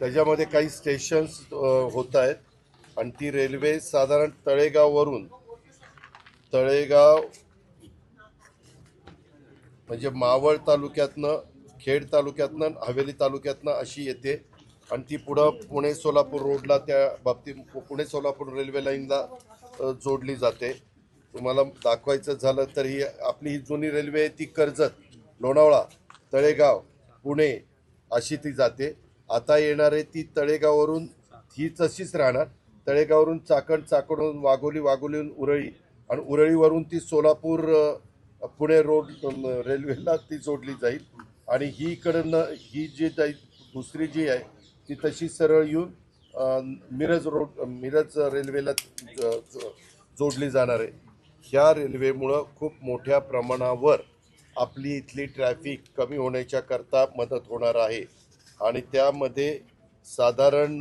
त्याच्यामध्ये काही स्टेशन्स होत आहेत. आणि ती रेल्वे साधारण तळेगाववरून तळेगाव म्हणजे मावळ तालुक्यातनं खेड तालुक्यातनं हवेली तालुक्यातनं अशी येते. आणि ती पुढं पुणे सोलापूर रोडला त्या बाबतीत पु- पुणे सोलापूर रेल्वे लाईनला जोडली जाते. तुम्हाला दाखवायचं झालं तर ही आपली ही जुनी रेल्वे आहे ती कर्जत लोणावळा तळेगाव पुणे अशी ती जाते. आता येणारे ती तळेगाववरून ही तशीच राहणार. तळेगाववरून चाकण चाकणवरून वाघोली वाघोलीहून उरळी आणि उरळीवरून ती सोलापूर पुणे रोड रेल्वेला ती जोडली जाईल. आणि ही इकडनं ही जी जाईल दुसरी जी आहे ती तशी सरळ येऊन मिरज रोड मिरज रेल्वेला जोडली जाणार आहे. ह्या रेल्वेमुळं खूप मोठ्या प्रमाणावर आपली इथली ट्रॅफिक कमी होण्याच्या करता मदत होणार आहे. आणि त्यामध्ये साधारण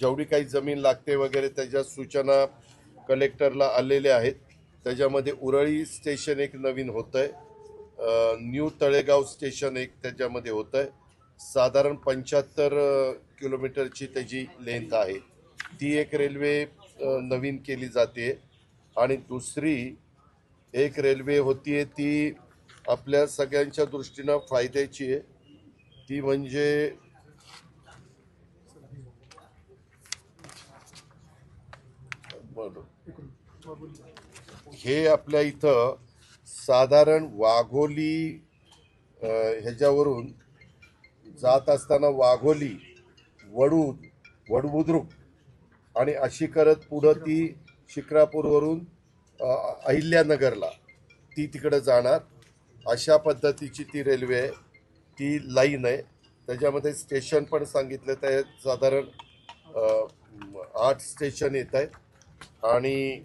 जेवढी काही जमीन लागते वगैरे त्याच्या सूचना कलेक्टरला आलेल्या आहेत. त्याच्यामध्ये उरळी स्टेशन एक नवीन होतं आहे न्यू तळेगाव स्टेशन एक त्याच्यामध्ये होतं आहे साधारण पंच्याहत्तर किलोमीटरची त्याची लेंथ आहे. ती एक रेल्वे नवीन केली जाते. आणि दुसरी एक रेल्वे होतीये ती आपल्या सगळ्यांच्या दृष्टीनं फायद्याची आहे ती म्हणजे हे आपल्या इथं साधारण वाघोली ह्याच्यावरून जात असताना वाघोली वडूद वडबुद्रुक आणि अशी करत पुढं ती शिक्रापूरवरून अहिल्यानगरला ती तिकडं जाणार. अशा पद्धतीची ती रेल्वे आहे. ती लाईन आहे. त्याच्यामध्ये स्टेशन पण सांगितलं तर साधारण आठ स्टेशन येत आहेत. आणि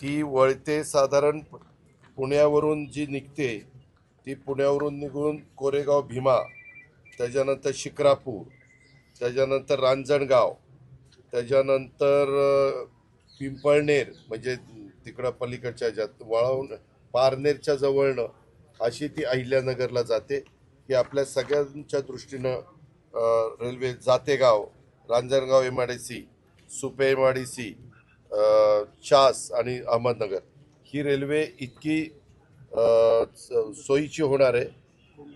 ती वळते साधारण पुण्यावरून जी निघते ती पुण्यावरून निघून कोरेगाव भीमा त्याच्यानंतर शिक्रापूर त्याच्यानंतर रांजणगाव त्याच्यानंतर पिंपळनेर म्हणजे तिकडं पलीकडच्या ज्यात वळवून पारनेरच्या जवळनं अशी ती अहिल्यानगरला जाते. ही आपल्या सगळ्यांच्या दृष्टीनं railway Jategaon Ranjangaon M I D C Supe M I D C Chas आणि अहमदनगर. ही रेल्वे इतकी स- सोयीची होणार आहे.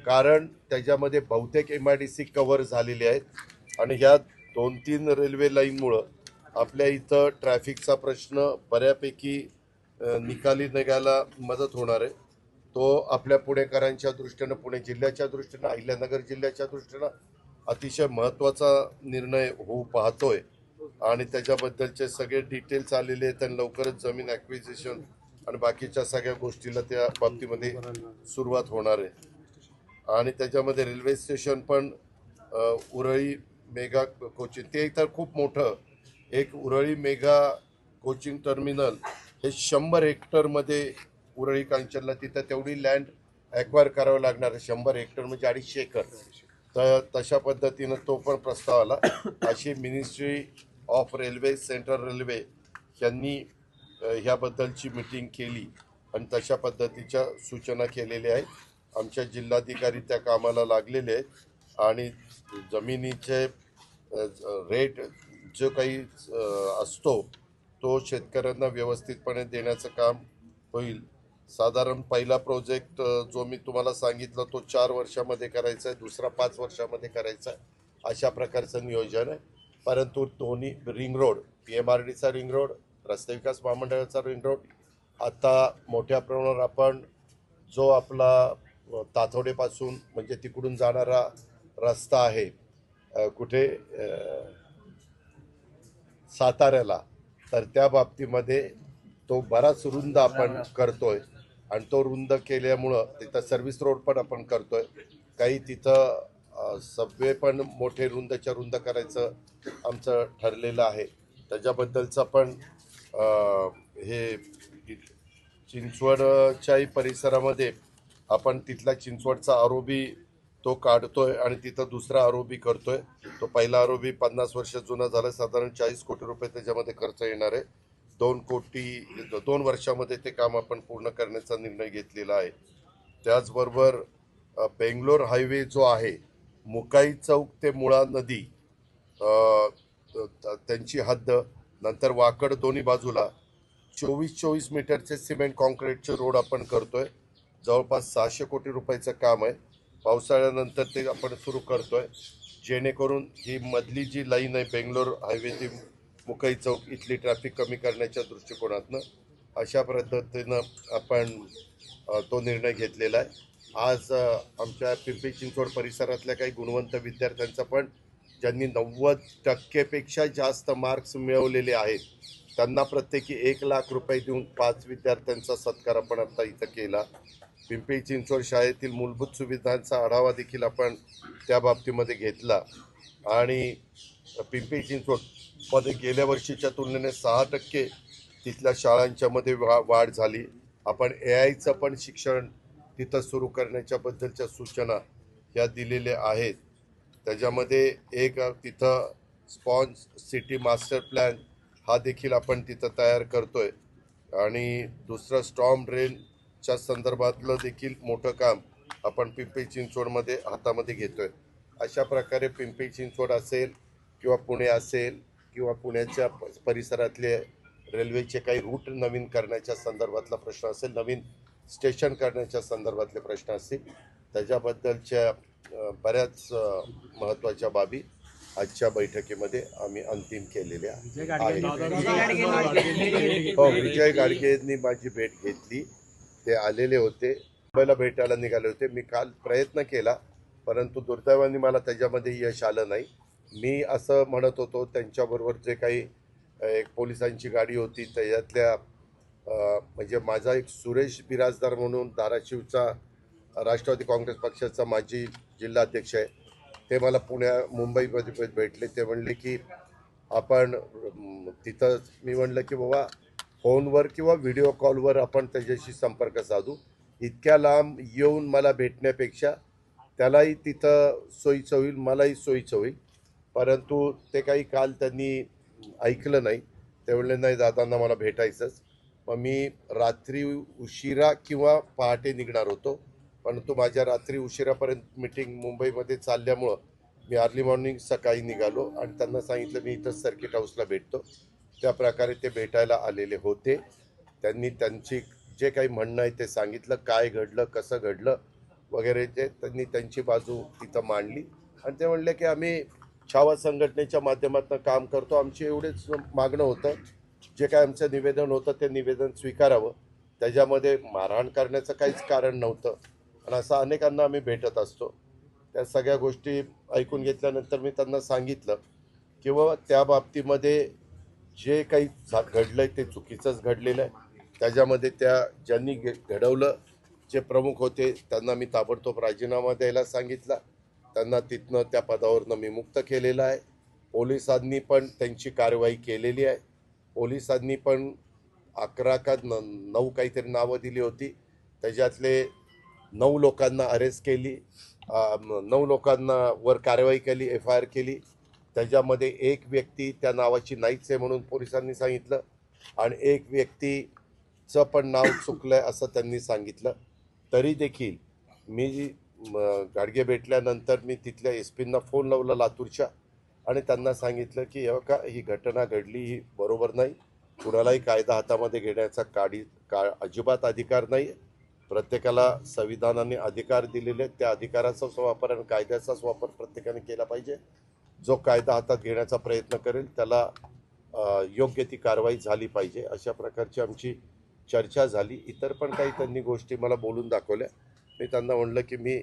कारण त्याच्यामध्ये बहुतेक M I D C cover झालेली आहेत. आणि ह्या दोन तीन रेल्वे लाईनमुळं आपल्या इथं ट्रॅफिकचा प्रश्न बऱ्यापैकी निकाली निघायला मदत होणार आहे. तो आपल्या पुणेकरांच्या दृष्टीनं पुणे जिल्ह्याच्या दृष्टीनं अहिल्यानगर जिल्ह्याच्या दृष्टीनं अतिशय महत्त्वाचा निर्णय होऊ पाहतोय. आणि त्याच्याबद्दलचे सगळे डिटेल्स आलेले आहेत आणि लवकरच जमीन ॲक्विजिशन आणि बाकीच्या सगळ्या गोष्टीला त्या बाबतीमध्ये सुरुवात होणार आहे. आणि त्याच्यामध्ये रेल्वे स्टेशन पण उरळी मेगा कोचिंग ते तर खूप मोठं. एक उरळी मेगा कोचिंग टर्मिनल हे शंभर हेक्टरमध्ये उरळी कांचनला तिथं तेवढी लँड ॲक्वायर करावं लागणार आहे शंभर हेक्टर म्हणजे अडीचशे एकर. तर तशा पद्धतीनं तो पण प्रस्ताव आला. अशी ministry of railway central railway यांनी ह्याबद्दलची मिटिंग केली आणि तशा पद्धतीच्या सूचना केलेल्या आहेत. आमच्या जिल्हाधिकारी त्या कामाला लागलेले आहेत आणि जमिनीचे रेट जो काही असतो तो शेतकऱ्यांना व्यवस्थितपणे देण्याचं काम होईल. साधारण पहिला प्रोजेक्ट जो मी तुम्हाला सांगितलं तो चार वर्षामध्ये करायचा आहे दुसरा पाच वर्षामध्ये करायचा आहे अशा प्रकारचं नियोजन आहे. परंतु दोन्ही ring road P M R डीचा रिंग रोड रस्ते विकास महामंडळाचा रिंग रोड आता मोठ्या प्रमाणावर आपण जो आपला तातोडेपासून ताथोडेपासून म्हणजे तिकडून जाणारा रस्ता आहे कुठे साताऱ्याला तर त्या बाबतीमध्ये तो बराच रुंद आपण करतोय. आणि तो रुंद केल्यामुळं तिथं सर्व्हिस रोड पण आपण करतोय. काही तिथं सबवे पण मोठे रुंदच्या रुंद करायचं आमचं ठरलेलं आहे. त्याच्याबद्दलचं पण हे चिंचवडच्याही परिसरामध्ये आपण तिथला चिंचवडचा आरोबी तो काढतोय आणि तिथं दुसरा आरोबी करतोय. तो पहिला आरोबी पन्नास वर्ष जुना झाला साधारण चाळीस कोटी रुपये त्याच्यामध्ये खर्च येणार आहे. दोन कोटी दोन वर्षामध्ये ते काम आपण पूर्ण करण्याचा निर्णय घेतलेला आहे. त्याचबरोबर बेंगलोर हायवे जो आहे मुकाई चौक ते मुळा नदी त्यांची हद्द नंतर वाकड दोन्ही बाजूला चोवीस चोवीस मीटरचे सिमेंट कॉन्क्रीटचे रोड आपण करतो आहे जवळपास सहाशे कोटी रुपयाचं काम आहे. पावसाळ्यानंतर ते आपण सुरू करतो आहे जेणेकरून ही मधली जी लाईन आहे बेंगलोर हायवे ती मुकई चौक इथली ट्रॅफिक कमी करण्याच्या दृष्टिकोनातनं अशा पद्धतीनं आपण तो निर्णय घेतलेला आहे. आज आमच्या पिंपरी चिंचवड परिसरातल्या काही गुणवंत विद्यार्थ्यांचा पण ज्यांनी नव्वद टक्केपेक्षा जास्त मार्क्स मिळवलेले आहेत त्यांना प्रत्येकी एक लाख रुपये देऊन पाच विद्यार्थ्यांचा सत्कार आपण आता इथं केला. पिंपरी चिंचवड शाळेतील मूलभूत सुविधांचा आढावा देखील आपण त्या बाबतीमध्ये घेतला. आणि पिंपरी मध्ये गेल्या वर्षीच्या तुलनेने सहा टक्के तिथल्या शाळांच्यामध्ये वा वाढ झाली. आपण ए आयचं पण शिक्षण तिथं सुरू करण्याच्या बद्दलच्या सूचना ह्या दिलेल्या आहेत. त्याच्यामध्ये एक तिथं स्पॉन्स सिटी मास्टर प्लॅन हा देखील आपण तिथं तयार करतोय. आणि दुसरं स्टॉम ड्रेनच्या संदर्भातलं देखील मोठं काम आपण पिंपरी चिंचवडमध्ये हातामध्ये घेतोय. अशा प्रकारे पिंपरी चिंचवड असेल किंवा पुणे असेल किंवा पुण्याच्या प- परिसरातले रेल्वेचे काही रूट नवीन करण्याच्या संदर्भातला प्रश्न असेल नवीन स्टेशन करण्याच्या संदर्भातले प्रश्न असतील त्याच्याबद्दलच्या बऱ्याच महत्त्वाच्या बाबी आजच्या बैठकीमध्ये आम्ही अंतिम केलेल्या आहेत. हो विजय गाडगेंनी माझी भेट घेतली. ते आलेले होते. मुंबईला भेटायला निघाले होते. मी काल प्रयत्न केला परंतु दुर्दैवाने मला त्याच्यामध्ये यश आलं नाही. मी असं म्हणत होतो त्यांच्याबरोबर जे काही एक पोलिसांची गाडी होती त्याच्यातल्या म्हणजे माझा एक सुरेश बिराजदार म्हणून धाराशिवचा राष्ट्रवादी काँग्रेस पक्षाचा माजी जिल्हाध्यक्ष आहे. ते मला पुण्या मुंबईमध्ये भेटले. ते म्हणले की आपण तिथं मी म्हणलं की बाबा फोनवर किंवा व्हिडिओ कॉलवर आपण त्याच्याशी संपर्क साधू. इतक्या लांब येऊन मला भेटण्यापेक्षा त्यालाही तिथं सोयीचं होईल मलाही सोयीचं होईल. परंतु ते काही काल त्यांनी ऐकलं नाही. ते नाही जाताना मला भेटायचंच. मग मी रात्री उशिरा किंवा पहाटे निघणार होतो. परंतु माझ्या रात्री उशिरापर्यंत मिटिंग मुंबईमध्ये चालल्यामुळं मी अर्ली मॉर्निंग सकाळी निघालो आणि त्यांना सांगितलं मी इथंच सर्किट हाऊसला भेटतो. त्या प्रकारे ते भेटायला आलेले होते. त्यांनी त्यांची जे काही म्हणणं आहे ते सांगितलं काय घडलं कसं घडलं वगैरे ते त्यांनी त्यांची बाजू तिथं मांडली. आणि ते म्हणले की आम्ही छावा संघटनेच्या माध्यमातून काम करतो. आमची एवढेच मागणं होतं. जे काय आमचं निवेदन होतं ते निवेदन स्वीकारावं. त्याच्यामध्ये मारहाण करण्याचं काहीच कारण नव्हतं. आणि असं अनेकांना आम्ही भेटत असतो. त्या सगळ्या गोष्टी ऐकून घेतल्यानंतर मी त्यांना सांगितलं किंवा त्या बाबतीमध्ये जे काही झा घडलं आहे ते चुकीचंच घडलेलं आहे. त्याच्यामध्ये त्या ज्यांनी घे- घडवलं जे प्रमुख होते त्यांना मी ताबडतोब राजीनामा द्यायला सांगितला. त्यांना तिथनं त्या पदावरनं मी मुक्त केलेलं आहे. पोलिसांनी पण त्यांची कारवाई केलेली आहे. पोलिसांनी पण अकरा का न नऊ काहीतरी नावं दिली होती. त्याच्यातले नऊ लोकांना अरेस्ट केली. नऊ लोकांना वर कारवाई केली एफ आय आर केली. त्याच्यामध्ये एक व्यक्ती त्या नावाची नाहीच आहे म्हणून पोलिसांनी सांगितलं आणि एक व्यक्तीचं पण नाव चुकलं आहे असं त्यांनी सांगितलं. तरी देखील मी गाडगे भेटल्यानंतर मी तिथल्या एस पींना फोन लावला लातूरच्या आणि त्यांना सांगितलं की हे का ही घटना घडली ही बरोबर नाही. कुणालाही कायदा हातामध्ये घेण्याचा काडी का अजिबात अधिकार नाही. प्रत्येकाला संविधानाने अधिकार दिलेले आहेत. त्या अधिकाराचाच वापर आणि कायद्याचाच वापर प्रत्येकाने केला पाहिजे. जो कायदा हातात घेण्याचा प्रयत्न करेल त्याला योग्य ती कारवाई झाली पाहिजे. अशा प्रकारची आमची चर्चा झाली. इतर पण काही त्यांनी गोष्टी मला बोलून दाखवल्या. मी त्यांना म्हणलं की मी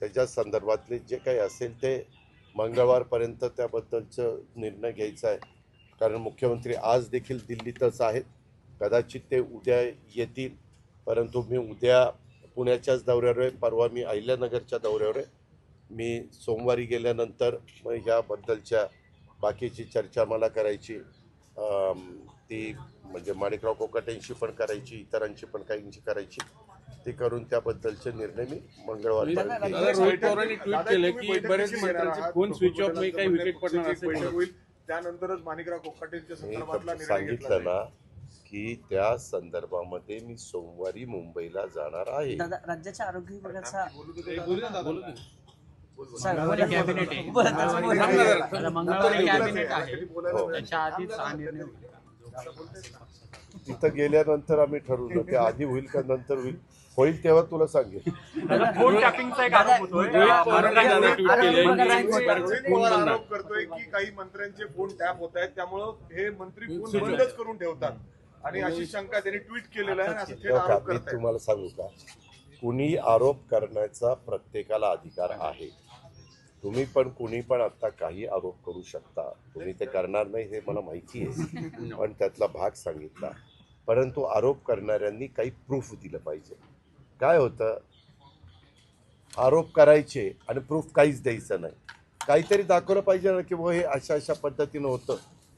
त्याच्या संदर्भातले जे काही असेल ते मंगळवारपर्यंत त्याबद्दलचं निर्णय घ्यायचा आहे. कारण मुख्यमंत्री आज देखील दिल्लीतच आहेत. कदाचित ते उद्या येतील. परंतु मी उद्या पुण्याच्याच दौऱ्यावर आहे. परवा मी अहिल्यानगरच्या दौऱ्यावर आहे. मी सोमवारी गेल्यानंतर मग ह्याबद्दलच्या बाकीची चर्चा मला करायची. ती म्हणजे माणिकराव कोकाट्यांशी पण करायची इतरांची पण काहींची करायची. ती करून त्याबद्दलचे निर्णय मी मंगळवारी दादा, रोहित पवारांनी ट्विट केलं की बरेच मंत्र्यांचे फोन स्विच ऑफ नाही काही विकेट पडणार असे बैठक होईल? त्यानंतरच माणिकराव कोकाटेंच्या मी संदर्भातला फक्त निर्णय घेतला सांगितलं. ना की त्या संदर्भामध्ये मी सोमवारी मुंबईला जाणार आहे. राज्याच्या आरोग्य विभागाचा कॅबिनेट आहे. मंगळवारी कॅबिनेट आहे. हो. मिळालं. त्याच्या आधीच हा निर्णय होईल. तिथं गेल्यानंतर आम्ही ठरवलं ते आधी होईल का नंतर होईल? होईल तेव्हा तुला सांगेल फोन टॅपिंगचा एक आरोप होतोय. करतोय की काही मंत्र्यांचे फोन टॅप होत आहेत. त्यामुळं हे मंत्री फोन बंदच करून ठेवतात. आणि अशी शंका त्यांनी ट्विट केलेलं आहे मी तुम्हाला सांगू का? कुणी आरोप करण्याचा प्रत्येकाला अधिकार आहे. तुम्ही पण कुणी पण आता काही आरोप करू शकता. तुम्ही ते करणार नाही हे मला माहिती आहे. पण त्यातला भाग सांगितला. परंतु आरोप करणाऱ्यांनी काही प्रूफ दिलं पाहिजे. काय होतं? आरोप करायचे आणि प्रूफ काहीच द्यायचं नाही. काहीतरी दाखवलं पाहिजे ना की बुवा हे अशा अशा पद्धतीनं होतं.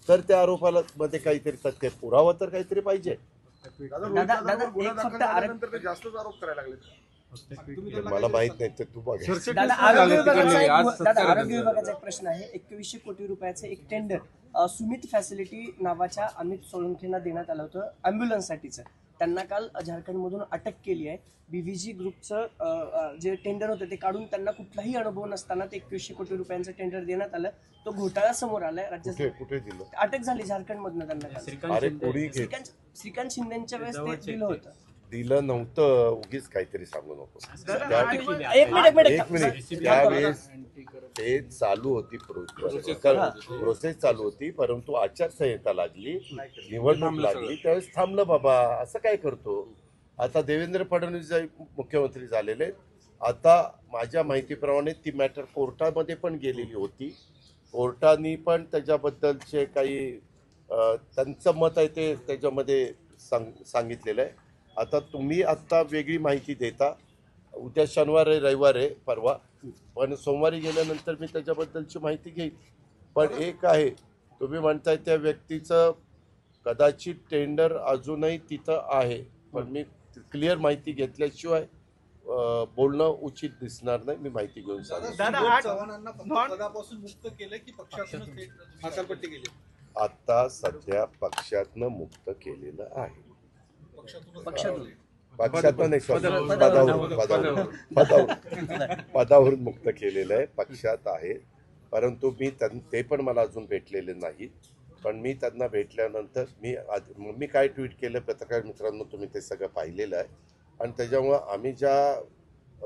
तर त्या आरोपाला मध्ये काहीतरी तथ्य पुरावा तर काहीतरी पाहिजे. मला माहीत नाही ते तू बघ दादा आरोग्य विभागाचा एक आज दादा सत्कार आरोग्य झाला. विभागाचा एक प्रश्न आहे. एकवीसशे कोटी रुपयाचं एक टेंडर सुमित फॅसिलिटी नावाच्या अमित सोळंकेंना देण्यात आलं होतं अँब्युलन्ससाठीचं त्यांना काल झारखंडमधून अटक केली आहे. बीव्हीजी ग्रुपचं अ, अ, जे टेंडर होतं ते काढून त्यांना कुठलाही अनुभव नसताना ते एकवीसशे कोटी रुपयांचं टेंडर देण्यात आलं. तो घोटाळा समोर आलाय राज्य कुठे दिलं? अटक झाली झारखंडमधनं त्यांना काल. श्रीकांत श्रीकांत शिंदेच्या वेळेस ते दिलं होतं. दिलं नव्हतं उगीच काहीतरी सांगू नको एक मिनिट एक मिनिट एक मिनिट त्यावेळेस ते चालू होती प्रोसेस चालू होती परंतु आचारसंहिता लागली निवडणूक लागली त्यावेळेस थांबलं बाबा असं काय करतो आता देवेंद्र फडणवीस मुख्यमंत्री झालेले आहेत. आता माझ्या माहितीप्रमाणे ती मॅटर कोर्टामध्ये पण गेलेली होती कोर्टाने पण त्याच्याबद्दलचे काही त्यांचं मत आहे ते त्याच्यामध्ये सांग सांगितलेलं आहे आता तुम्ही आत्ता वेगळी माहिती देता. उद्या शनिवार आहे रविवार आहे परवा. पण सोमवारी गेल्यानंतर मी त्याच्याबद्दलची माहिती घेईन. पण एक आहे तुम्ही म्हणताय त्या व्यक्तीचं कदाचित टेंडर अजूनही तिथं आहे. पण मी क्लिअर माहिती घेतल्याशिवाय बोलणं उचित दिसणार नाही. मी माहिती घेऊन केली? आता सध्या पक्षातनं मुक्त केलेलं आहे. पक्षातून. पक्षातनं नाही पदावरून. पदावरून पदावरून पदावरून पदावरून मुक्त केलेलं आहे पक्षात आहे. परंतु मी त्यां ते पण मला अजून भेटलेले नाहीत पण मी त्यांना भेटल्यानंतर मी आध- मग मी काय ट्विट केलं पत्रकार मित्रांनो तुम्ही ते सगळं पाहिलेलं आहे. आणि त्याच्यामुळं आम्ही ज्या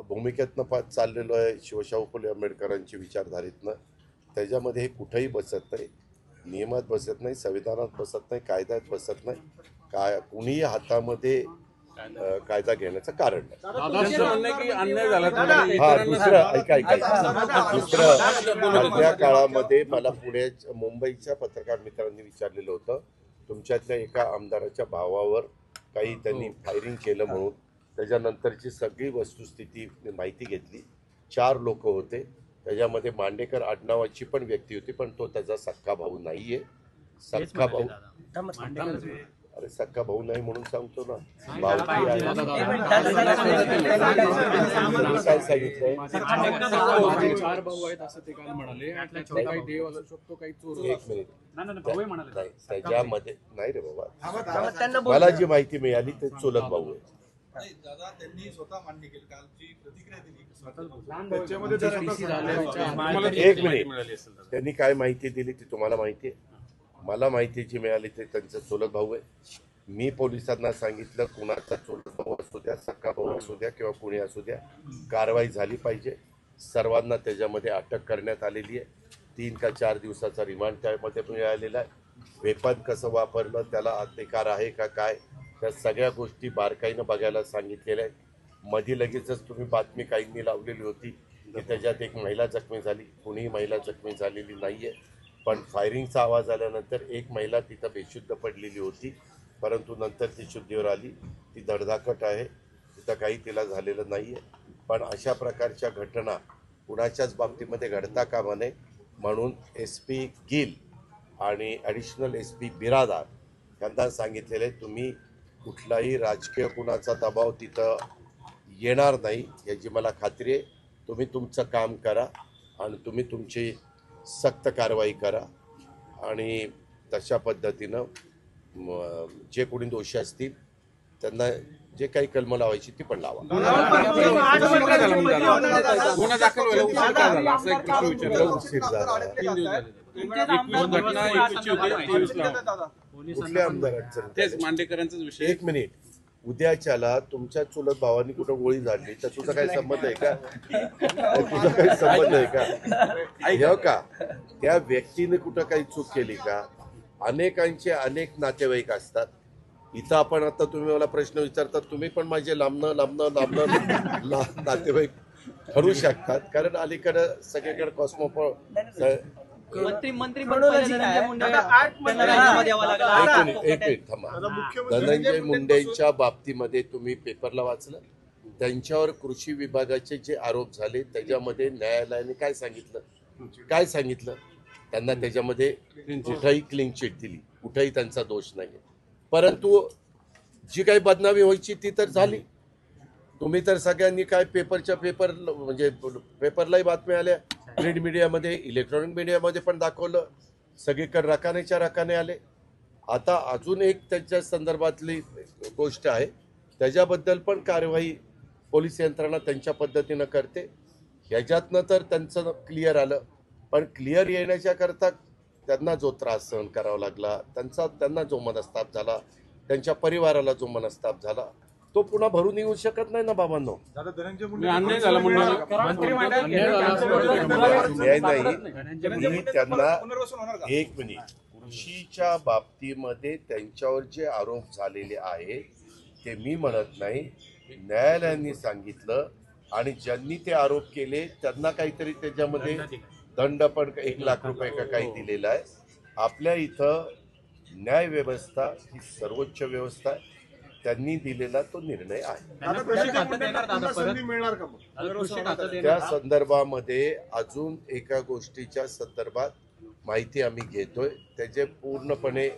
भूमिकेतनं पा चाललेलो आहे शिवशाहू फुले आंबेडकरांची विचारधारेतनं त्याच्यामध्ये हे कुठंही बसत नाही. नियमात बसत नाही संविधानात बसत नाही कायद्यात बसत नाही. काय कुणीही हातामध्ये कायदा घेण्याचं कारण नाही. दादांचं म्हणणं आहे की अन्याय झाला तर हा इतरांना दुसरं ऐका दुसरं मधल्या काळामध्ये मला पुणे मुंबईच्या पत्रकार मित्रांनी विचारलेलं होतं. तुमच्यातल्या एका आमदाराच्या भावावर काही त्यांनी फायरिंग केलं म्हणून त्याच्यानंतरची सगळी वस्तुस्थिती मी माहिती घेतली. चार लोक होते. त्याच्यामध्ये मांडेकर आडनावाची पण व्यक्ती होती पण तो त्याचा सक्का भाऊ नाहीये. सक्का भाऊ अरे सक्का भाऊ नाही म्हणून सांगतो ना. काय सांगितलंय. चार भाऊ आहेत. असं ते काल म्हणाले. आणि त्यातले काही देव असू शकतो काही चोर एक मिनिट. नाही, त्याच्यामध्ये नाही रे बाबा. थांबा, त्यांना बोलू मला. जी माहिती मिळाली ते चुलत भाऊ आहे दादा त्यांनी स्वतः मान्य केलं. कालची प्रतिक्रिया दिली. एक मिनिट. त्यांनी काय माहिती दिली ती तुम्हाला माहिती आहे? मला माहिती जी मिळाली ते त्यांचं चुलत भाऊ आहे. मी पोलिसांना सांगितलं कुणाचा चुलत भाऊ असू द्या सक्का भाऊ असू द्या किंवा कुणी असू द्या कारवाई झाली पाहिजे. सर्वांना त्याच्यामध्ये अटक करण्यात आलेली आहे. तीन का चार दिवसाचा रिमांड त्यामध्ये मिळालेला आहे. वेपन कसं वापरलं त्याला अधिकार आहे का काय त्या सगळ्या गोष्टी बारकाईनं बघायला सांगितलेल्या आहेत. मध्ये लगेचच तुम्ही बातमी काहींनी लावलेली होती की त्याच्यात एक महिला जखमी झाली कुणीही महिला जखमी झालेली नाही आहे पण फायरिंगचा आवाज आल्यानंतर एक महिला तिथं बेशुद्ध पडलेली होती परंतु नंतर ती शुद्धीवर आली. ती धडधाकट आहे तिथं काही तिला झालेलं नाही आहे पण अशा प्रकारच्या घटना कुणाच्याच बाबतीमध्ये घडता कामा नये. म्हणून एस पी गिल आणि ॲडिशनल एस पी बिरादार यांना सांगितलेले तुम्ही कुठलाही राजकीय कुणाचा दबाव तिथं येणार नाही याची मला खात्री आहे. तुम्ही तुमचं काम करा आणि तुम्ही तुमची सक्त कारवाई करा आणि तशा पद्धतीनं जे कोणी दोषी असतील त्यांना जे काही कलम लावायची ती पण लावा. गुन्हा दाखल व्हायला उशीर झाला. कुठल्या आमदार अडचण तेच मांडेकरांचाच विषय एक मिनिट. उद्याच्याला तुमच्या चुलत भावानी कुठं गोळी झाडली? तर तुझा काही संबंध आहे का? तुझा काही संबंध आहे का? हे का? त्या व्यक्तीने कुठं काही चूक केली का? अनेकांचे अनेक नातेवाईक असतात. इथं आपण आता तुम्ही मला प्रश्न विचारतात तुम्ही पण माझे लांबणं लांबणं लांबणं ला- नातेवाईक ठरू शकतात. कारण अलीकडं सगळीकडे कॉस्मोपॉ मंत्री मंत्री एक मिनिट थांबा. धनंजय मुंडेंच्या बाबतीमध्ये तुम्ही पेपरला वाचलं? त्यांच्यावर कृषी विभागाचे जे आरोप झाले त्याच्यामध्ये न्यायालयाने काय सांगितलं? काय सांगितलं? त्यांना त्याच्यामध्ये कुठंही क्लीन चिट दिली. कुठंही त्यांचा दोष नाही परंतु जी काही बदनामी व्हायची ती तर झाली. तुम्ही तर सगळ्यांनी काय पेपरच्या पेपर म्हणजे पेपरलाही बातम्या आल्या. प्रिंट मीडियामध्ये इलेक्ट्रॉनिक मीडियामध्ये पण दाखवलं. सगळीकडे रकानेच्या रकाने आले. आता अजून एक त्याच्या संदर्भातली गोष्ट आहे. त्याच्याबद्दल पण कारवाई पोलीस यंत्रणा त्यांच्या पद्धतीनं करते. ह्याच्यातनं तर त्यांचं क्लिअर आलं. पण क्लिअर येण्याच्या करता त्यांना जो त्रास सहन करावा लागला त्यांचा त्यांना जो मनस्ताप झाला त्यांच्या परिवाराला जो मनस्ताप झाला तो पुन्हा भरून येऊ शकत नाही ना बाबांनो. दादा धनंजय मी मुंडे अन्याय झाला नाही. मी त्यांना पुनर्वसन होणार का? एक मिनिट. कृषीच्या बाबतीमध्ये त्यांच्यावर जे आरोप झालेले आहे ते मी म्हणत नाही. न्यायालयाने सांगितलं आणि ज्यांनी ते आरोप केले त्यांना काहीतरी त्याच्यामध्ये दंड पण एक लाख रुपये का काही दिलेला आहे. आपल्या इथं न्याय व्यवस्था ही सर्वोच्च व्यवस्था आहे. त्यांनी दिलेला तो निर्णय आहे. त्या संदर्भामध्ये अजून एका गोष्टीच्या संदर्भात माहिती आम्ही घेतोय. त्याचे पूर्णपणे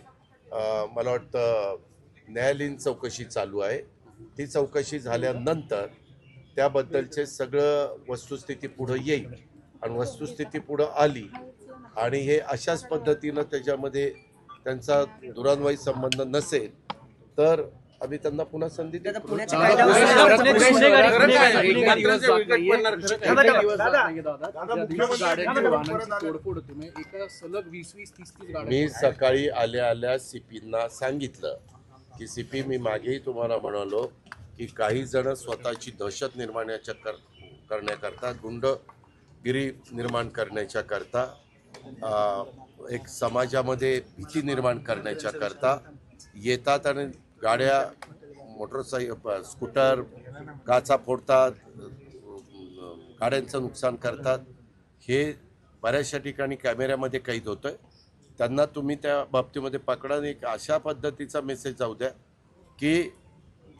मला वाटतं न्यायालयीन चौकशी चालू आहे. ती चौकशी झाल्यानंतर त्याबद्दलचे सगळं वस्तुस्थिती पुढं येईल. आणि वस्तुस्थिती पुढं आली आणि हे अशाच पद्धतीनं त्याच्यामध्ये त्यांचा दुरान्वयी संबंध नसेल तर आम्ही त्यांना पुन्हा संधी मी सकाळी आल्या आल्या सीपींना सांगितलं की सीपी मी मागेही तुम्हाला म्हणालो की काही जण स्वतःची दहशत निर्माणाच्या कर करण्याकरता गुंडगिरी निर्माण करण्याच्या करता अं, एक समाजामध्ये भीती निर्माण करण्याच्या करता येतात आणि गाड्या मोटरसायकल स्कूटर काचा फोडतात गाड्यांचं नुकसान करतात. हे बऱ्याचशा ठिकाणी कॅमेऱ्यामध्ये कैद होतं आहे त्यांना तुम्ही त्या बाबतीमध्ये पकडा आणि एक अशा पद्धतीचा मेसेज जाऊ द्या की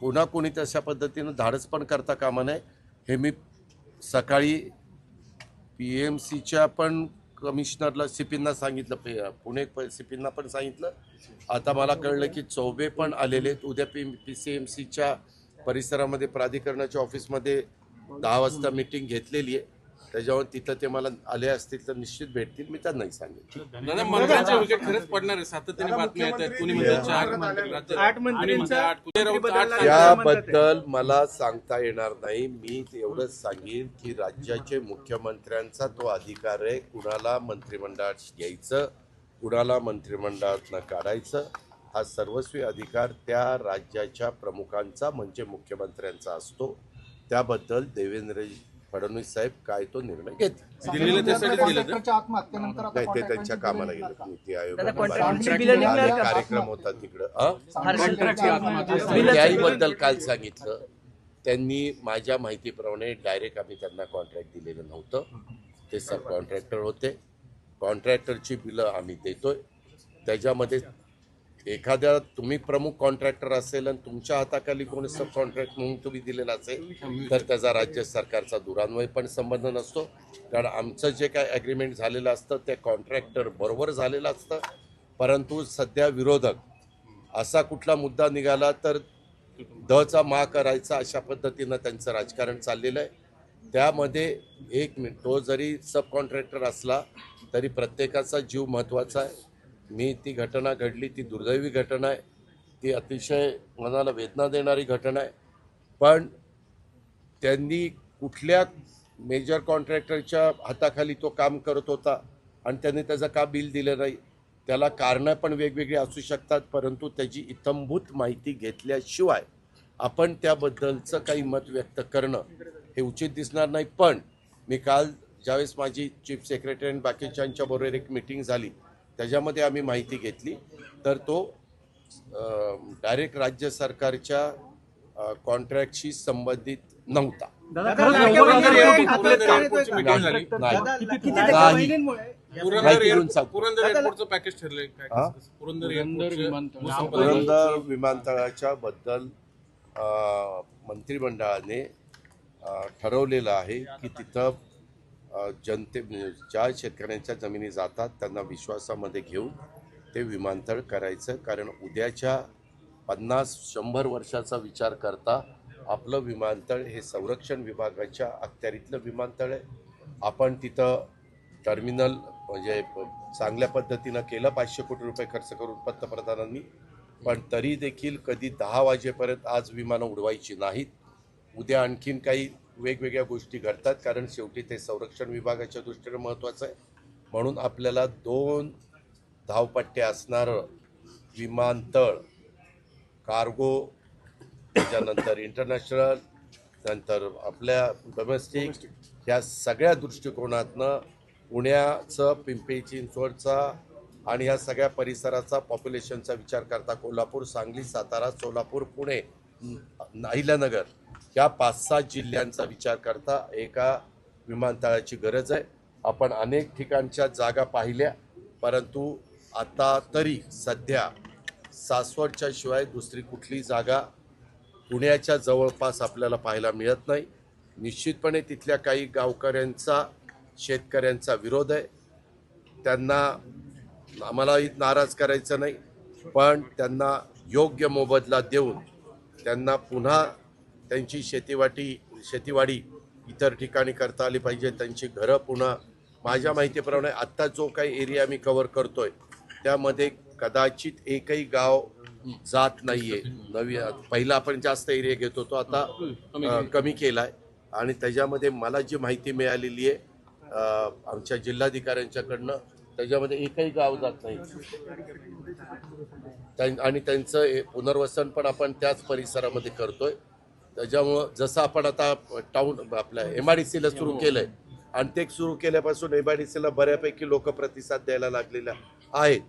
पुन्हा कोणी तशा पद्धतीनं धाडस पण करता कामा नये. हे मी सकाळी पी एम सीच्या पण कमिशनरला सीपींना सांगितलं पुणे प- पण सांगितलं. आता मला कळलं की चौबे पण आलेले आहेत. उद्या पी पी सी एम सीच्या परिसरामध्ये प्राधिकरणाच्या ऑफिसमध्ये दहा वाजता मीटिंग घेतलेली आहे. त्याच्यावर तिथं ते मला आले असतील तर निश्चित भेटतील मी त्यांनाही दादा मंत्र्यांच्या विकेट खरंच पडणार आहे. सातत्याने बातम्या येत आहेत. कुणी म्हणतात चार आठ मंत्र्यांचा आठ बदलला. याबद्दल मला सांगता येणार नाही. मी एवढंच सांगेन की राज्याचे मुख्यमंत्र्यांचा तो अधिकार आहे. कुणाला मंत्रिमंडळात घ्यायचं कुणाला मंत्रिमंडळातनं काढायचं हा सर्वस्वी अधिकार त्या राज्याच्या प्रमुखांचा म्हणजे मुख्यमंत्र्यांचा असतो. त्याबद्दल देवेंद्र फडणवीस साहेब काय तो निर्णय घेतील? नाही ते त्यांच्या कामाला बिलं गेलं नीती आयोग? कार्यक्रम होता तिकडं. अं? कॉन्ट्रॅक्टरची आत्महत्या बिलं- त्याहीबद्दल काल सांगितलं. त्यांनी माझ्या माहितीप्रमाणे डायरेक्ट आम्ही त्यांना कॉन्ट्रॅक्ट दिलेलं नव्हतं. ते सब कॉन्ट्रॅक्टर होते. कॉन्ट्रॅक्टरची बिलं आम्ही देतोय. त्याच्यामध्ये एखाद्या तुम्ही प्रमुख कॉन्ट्रॅक्टर असेल आणि तुमच्या हाताखाली कोणी सब कॉन्ट्रॅक्ट म्हणून तुम्ही दिलेला असेल तर त्याचा राज्य सरकारचा दुरान्वय पण संबंध नसतो. कारण आमचं जे काय ॲग्रीमेंट झालेलं असतं ते कॉन्ट्रॅक्टर बरोबर झालेलं असतं. परंतु सध्या विरोधक असा कुठला मुद्दा निघाला तर दचा मा करायचा अशा पद्धतीनं त्यांचं राजकारण चाललेलं आहे. त्यामध्ये एक मिनिट तो जरी सब कॉन्ट्रॅक्टर असला तरी प्रत्येकाचा जीव महत्त्वाचा आहे. मी ती घटना घडली ती दुर्दैवी घटना आहे. ती अतिशय मनाला वेदना देणारी घटना आहे. पण त्यांनी कुठल्या मेजर कॉन्ट्रॅक्टरच्या हाताखाली तो काम करत होता आणि त्यांनी त्याचं का बिल दिलं नाही त्याला कारणं पण वेगवेगळी असू शकतात परंतु त्याची इतंभूत माहिती घेतल्याशिवाय आपण त्याबद्दलचं काही मत व्यक्त करणं हे उचित दिसणार नाही. पण मी काल ज्यावेळेस माझी चीफ सेक्रेटरी आणि बाकीच्यांच्याबरोबर एक मिटिंग झाली त्याच्यामध्ये आम्ही माहिती घेतली. तर तो डायरेक्ट राज्य सरकारच्या कॉन्ट्रॅक्टशी संबंधित नव्हता. पुरंदर विमानतळाच्या बद्दल मंत्रिमंडळाने ठरवलेलं आहे की तिथं जनते ज्या शेतकऱ्यांच्या जमिनी जातात त्यांना विश्वासामध्ये घेऊन ते विमानतळ करायचं. कारण उद्याच्या पन्नास शंभर वर्षाचा विचार करता आपलं विमानतळ हे संरक्षण विभागाच्या अखत्यारीतलं विमानतळ आहे. आपण तिथं टर्मिनल म्हणजे चांगल्या पद्धतीनं केलं पाचशे कोटी रुपये खर्च करून पंतप्रधानांनी. पण तरी देखील कधी दहा वाजेपर्यंत आज विमानं उडवायची नाहीत. उद्या आणखीन काही वेगवेगळ्या गोष्टी घडतात कारण शेवटी ते संरक्षण विभागाच्या दृष्टीने महत्त्वाचं आहे. म्हणून आपल्याला दोन धावपट्ट्या असणारं विमानतळ कार्गो त्याच्यानंतर इंटरनॅशनल नंतर आपल्या डोमेस्टिक ह्या सगळ्या दृष्टिकोनातनं पुण्याचं पिंपरी चिंचवडचा आणि या सगळ्या परिसराचा पॉप्युलेशनचा विचार करता कोल्हापूर सांगली सातारा सोलापूर पुणे अहिल्यानगर या पाच सात जिल्ह्यांचा विचार करता एका विमानतळाची गरज आहे. आपण अनेक ठिकाणच्या जागा पाहिल्या परंतु आता तरी सध्या सासवडच्या शिवाय दुसरी कुठली जागा पुण्याच्या जवळपास आपल्याला पाहायला मिळत नाही. निश्चितपणे तिथल्या काही गावकऱ्यांचा शेतकऱ्यांचा विरोध आहे. त्यांना आम्हालाही नाराज करायचं नाही पण त्यांना योग्य मोबदला देऊन त्यांना पुन्हा त्यांची शेतीवाटी शेतीवाडी इतर ठिकाणी करता आली पाहिजे त्यांची घरं पुन्हा माझ्या माहितीप्रमाणे आत्ता जो काही एरिया मी कव्हर करतोय त्यामध्ये कदाचित एकही गाव जात नाहीये. नवी पहिला आपण जास्त एरिया घेत होतो आता कमी केलाय. आणि त्याच्यामध्ये मला जी माहिती मिळालेली आहे आमच्या जिल्हाधिकाऱ्यांच्याकडनं त्याच्यामध्ये एकही गाव जात नाही. आणि त्यांचं पुनर्वसन पण आपण त्याच परिसरामध्ये करतोय. त्याच्यामुळं जसं आपण आता टाऊन आपल्या एम आय डी सीला सुरू केलं आहे आणि ते सुरू केल्यापासून एम आय डी सीला बऱ्यापैकी लोक प्रतिसाद द्यायला लागलेला आहेत.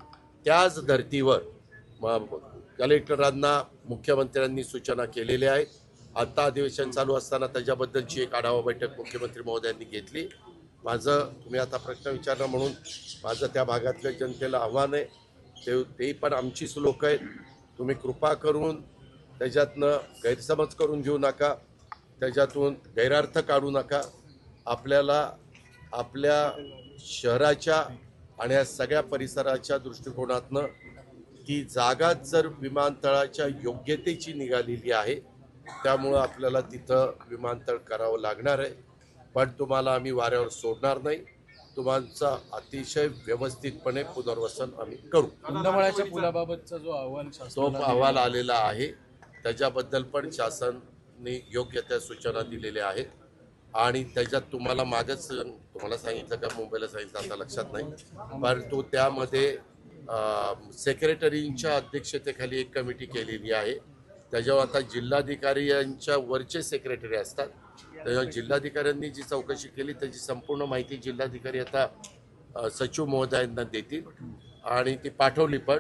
त्याच धर्तीवर म- कलेक्टरांना मुख्यमंत्र्यांनी सूचना केलेल्या आहेत. आता अधिवेशन चालू असताना त्याच्याबद्दलची एक आढावा बैठक मुख्यमंत्री महोदयांनी घेतली. माझं तुम्ही आता प्रश्न विचारला म्हणून माझं त्या भागातल्या जनतेला आव्हान आहे. ते ते पण आमचीच लोक आहेत. तुम्ही कृपा करून त्याच्यातनं गैरसमज करून घेऊ नका त्याच्यातून गैरार्थ काढू नका. आपल्याला आपल्या शहराच्या आणि या सगळ्या परिसराच्या दृष्टिकोनातनं ती जागाच जर विमानतळाच्या योग्यतेची निघालेली आहे त्यामुळं आपल्याला तिथं विमानतळ करावं लागणार आहे. पण तुम्हाला आम्ही वाऱ्यावर सोडणार नाही. तुमचा अतिशय व्यवस्थितपणे पुनर्वसन आम्ही करू. पुलाबाबतचा जो अहवाल तो अहवाल आलेला आहे. त्याच्याबद्दल पण शासनने योग्य त्या सूचना दिलेल्या आहेत. आणि त्याच्यात तुम्हाला मागच तुम्हाला सांगितलं का मुंबईला सांगितलं आता लक्षात नाही. परंतु त्यामध्ये सेक्रेटरींच्या अध्यक्षतेखाली एक कमिटी केलेली आहे. त्याच्यावर आता जिल्हाधिकारी यांच्या वरचे सेक्रेटरी असतात. त्याच्यावर जिल्हाधिकाऱ्यांनी जी चौकशी केली त्याची संपूर्ण माहिती जिल्हाधिकारी आता सचिव महोदयांना देतील. आणि ती पाठवली पण.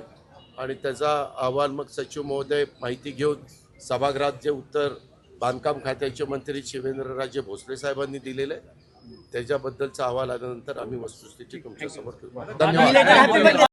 आणि त्याचा अहवाल मग सचिव महोदय माहिती घेऊन सभागृहात जे उत्तर बांधकाम खात्याचे मंत्री शिवेंद्रराजे भोसले साहेबांनी दिलेलं. आहे त्याच्याबद्दलचा अहवाल आल्यानंतर आम्ही वस्तुस्थिती तुमच्यासमोर धन्यवाद.